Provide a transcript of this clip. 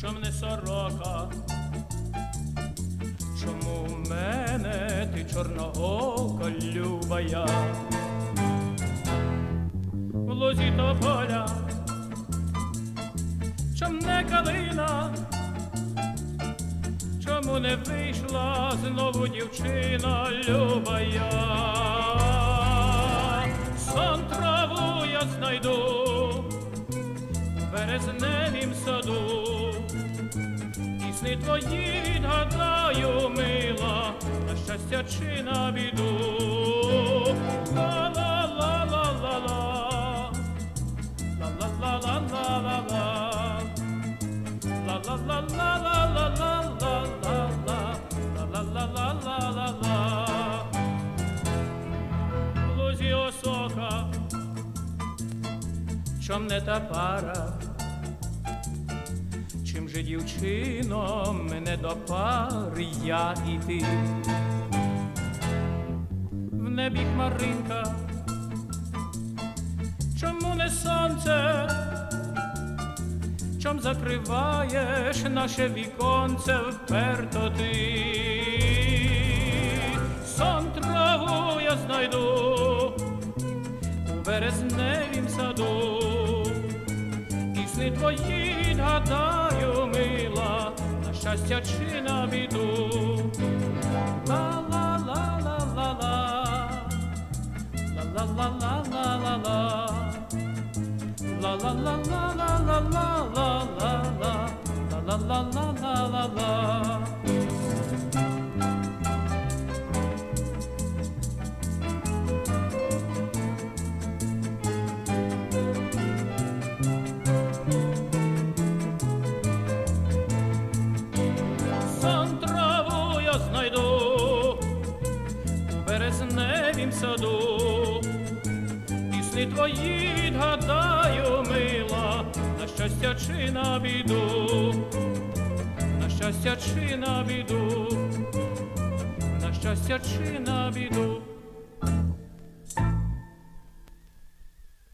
птицям не сорока. Чому в мене ти чорноока любая? В лозі тополя, чом не калина, чому не вийшла знову дівчина любая? Сон траву я знайду березневім саду, сни твої гадаю, мила, на щастя чи на біду. Ла-ла-ла-ла-ла-ла. В чом не та пара же дівчино мене до пари я і ти. В небі хмаринка, чому не сонце? Чом закриваєш наше віконце вперто ти? Сон траву я знайду у березневім саду, і сни твої гадаю, мила, на щастя чи на біду. Ла-ла-ла-ла-ла-ла, ла-ла-ла-ла-ла-ла-ла. Березневім саду, і сни твої відгадаю, мила, на щастя чи на біду, на щастя чи на біду, на щастя чи на біду.